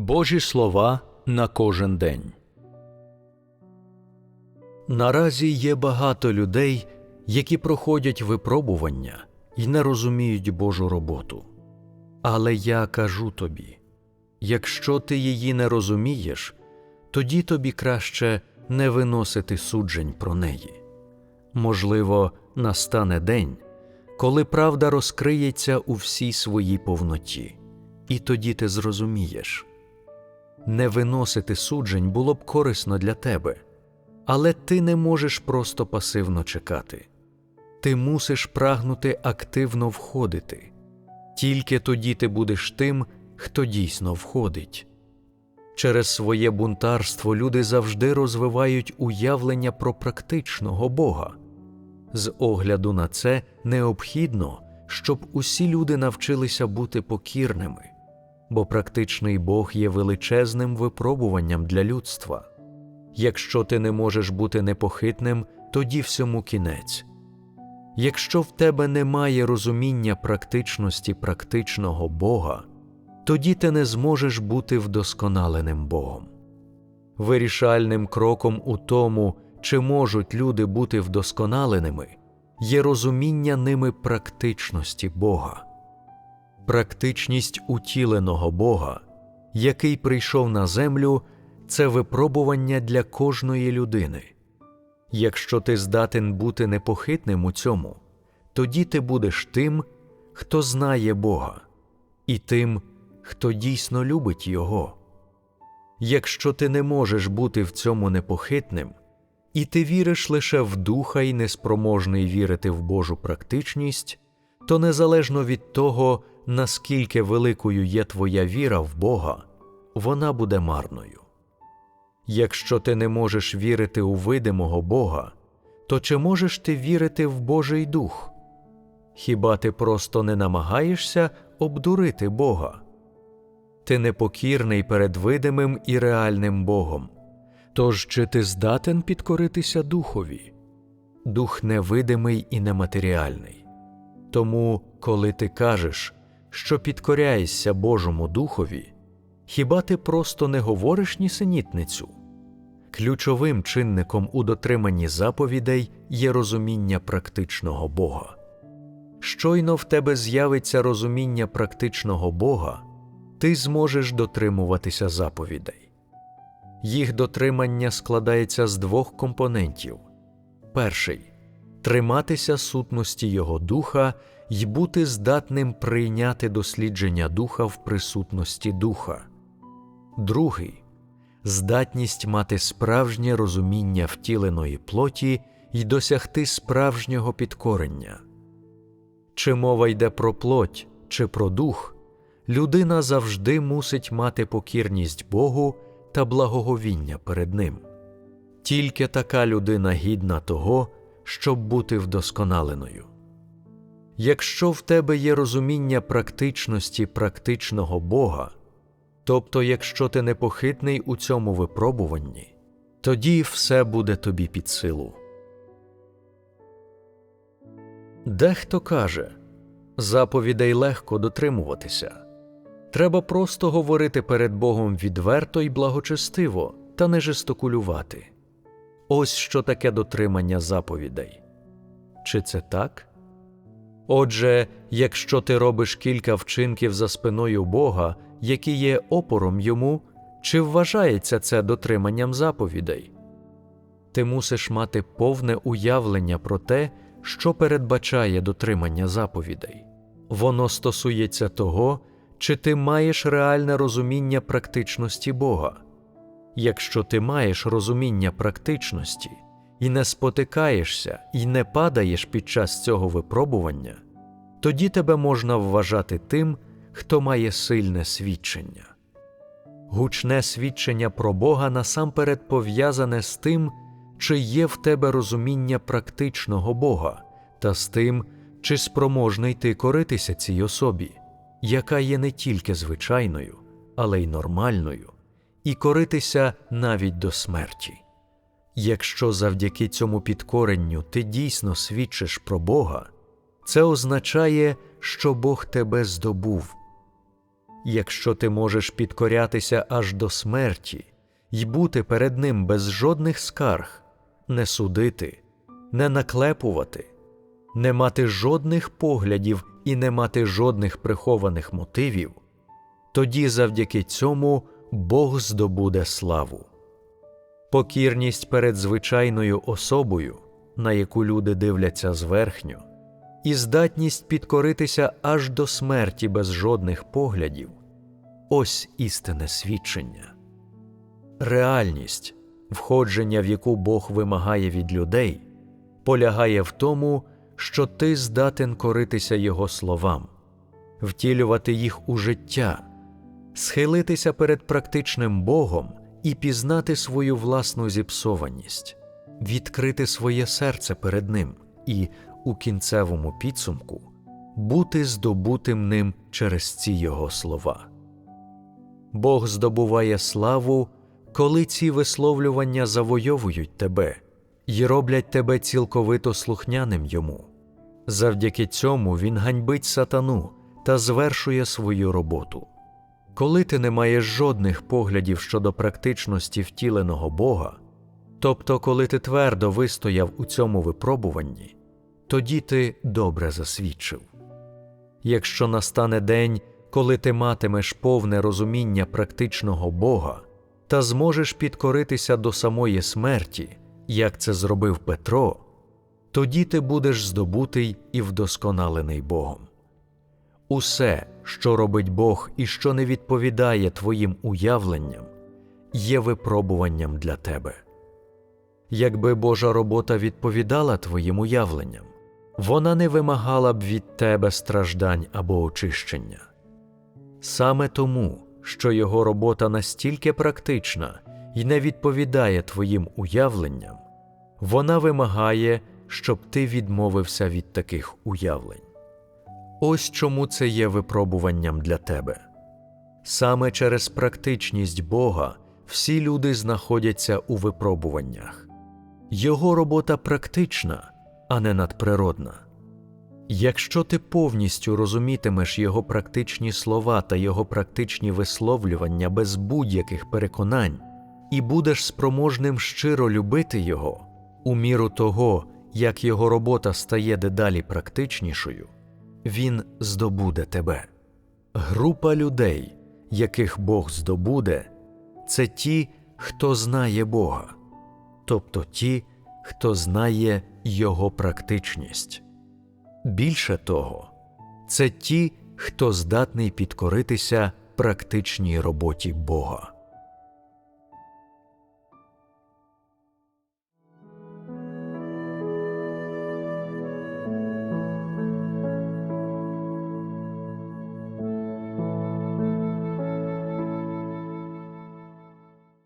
Божі слова на кожен день. Наразі є багато людей, які проходять випробування і не розуміють Божу роботу. Але я кажу тобі якщо ти її не розумієш, тоді тобі краще не виносити суджень про неї. Можливо, настане день, коли правда розкриється у всій своїй повноті, і тоді ти зрозумієш. Не виносити суджень було б корисно для тебе, але ти не можеш просто пасивно чекати. Ти мусиш прагнути активно входити, тільки тоді ти будеш тим, хто дійсно входить. Через своє бунтарство люди завжди розвивають уявлення про практичного Бога. З огляду на це необхідно, щоб усі люди навчилися бути покірними, бо практичний Бог є величезним випробуванням для людства. Якщо ти не можеш бути непохитним, тоді всьому кінець. Якщо в тебе немає розуміння практичності практичного Бога, тоді ти не зможеш бути вдосконаленим Богом. Вирішальним кроком у тому, чи можуть люди бути вдосконаленими, є розуміння ними практичності Бога. Практичність утіленого Бога, який прийшов на землю, це випробування для кожної людини. Якщо ти здатен бути непохитним у цьому, тоді ти будеш тим, хто знає Бога, і тим, хто дійсно любить Його. Якщо ти не можеш бути в цьому непохитним, і ти віриш лише в духа і неспроможний вірити в Божу практичність, то незалежно від того, наскільки великою є твоя віра в Бога, вона буде марною. Якщо ти не можеш вірити у видимого Бога, то чи можеш ти вірити в Божий Дух? Хіба ти просто не намагаєшся обдурити Бога? Ти непокірний перед видимим і реальним Богом. Тож чи ти здатен підкоритися Духові? Дух невидимий і нематеріальний. Тому, коли ти кажеш, що підкоряєшся Божому Духові, хіба ти просто не говориш нісенітницю? Ключовим чинником у дотриманні заповідей є розуміння практичного Бога. Щойно в тебе з'явиться розуміння практичного Бога, ти зможеш дотримуватися заповідей. Їх дотримання складається з двох компонентів перший триматися сутності Його духа й бути здатним прийняти дослідження духа в присутності духа, другий здатність мати справжнє розуміння втіленої плоті й досягти справжнього підкорення. Чи мова йде про плоть, чи про дух, людина завжди мусить мати покірність Богу та благоговіння перед Ним. Тільки така людина гідна того, щоб бути вдосконаленою. Якщо в тебе є розуміння практичності практичного Бога, тобто якщо ти непохитний у цьому випробуванні, тоді все буде тобі під силу. Дехто каже заповідей легко дотримуватися. Треба просто говорити перед Богом відверто й благочестиво та не жестокулювати. Ось що таке дотримання заповідей. Чи це так? Отже, якщо ти робиш кілька вчинків за спиною Бога, які є опором йому, чи вважається це дотриманням заповідей? Ти мусиш мати повне уявлення про те, що передбачає дотримання заповідей. Воно стосується того, чи ти маєш реальне розуміння практичності Бога. Якщо ти маєш розуміння практичності і не спотикаєшся і не падаєш під час цього випробування, тоді тебе можна вважати тим, хто має сильне свідчення. Гучне свідчення про Бога насамперед пов'язане з тим, чи є в тебе розуміння практичного Бога, та з тим, чи спроможний ти коритися цій особі, яка є не тільки звичайною, але й нормальною, і коритися навіть до смерті. Якщо завдяки цьому підкоренню ти дійсно свідчиш про Бога, це означає, що Бог тебе здобув. якщо ти можеш підкорятися аж до смерті й бути перед ним без жодних скарг, не судити, не наклепувати, не мати жодних поглядів і не мати жодних прихованих мотивів, тоді завдяки цьому Бог здобуде славу. Покірність перед звичайною особою, на яку люди дивляться зверхньо, і здатність підкоритися аж до смерті без жодних поглядів ось істинне свідчення. Реальність, входження в яку Бог вимагає від людей, полягає в тому, що ти здатен коритися Його словам, втілювати їх у життя, схилитися перед практичним Богом і пізнати свою власну зіпсованість, відкрити своє серце перед Ним і, у кінцевому підсумку, бути здобутим ним через ці Його слова. Бог здобуває славу, коли ці висловлювання завойовують тебе і роблять тебе цілковито слухняним йому. Завдяки цьому він ганьбить сатану та звершує свою роботу. Коли ти не маєш жодних поглядів щодо практичності втіленого Бога, тобто коли ти твердо вистояв у цьому випробуванні, тоді ти добре засвідчив. Якщо настане день, коли ти матимеш повне розуміння практичного Бога та зможеш підкоритися до самої смерті, як це зробив Петро, тоді ти будеш здобутий і вдосконалений Богом. Усе, що робить Бог і що не відповідає твоїм уявленням, є випробуванням для тебе. Якби Божа робота відповідала твоїм уявленням, вона не вимагала б від тебе страждань або очищення. Саме тому, що його робота настільки практична і не відповідає твоїм уявленням, вона вимагає, щоб ти відмовився від таких уявлень. Ось чому це є випробуванням для тебе. Саме через практичність Бога всі люди знаходяться у випробуваннях. Його робота практична, а не надприродна. Якщо ти повністю розумітимеш його практичні слова та його практичні висловлювання без будь-яких переконань, і будеш спроможним щиро любити його, у міру того, як його робота стає дедалі практичнішою, він здобуде тебе. Група людей, яких Бог здобуде, це ті, хто знає Бога, тобто ті, хто знає Його практичність. Більше того, це ті, хто здатний підкоритися практичній роботі Бога.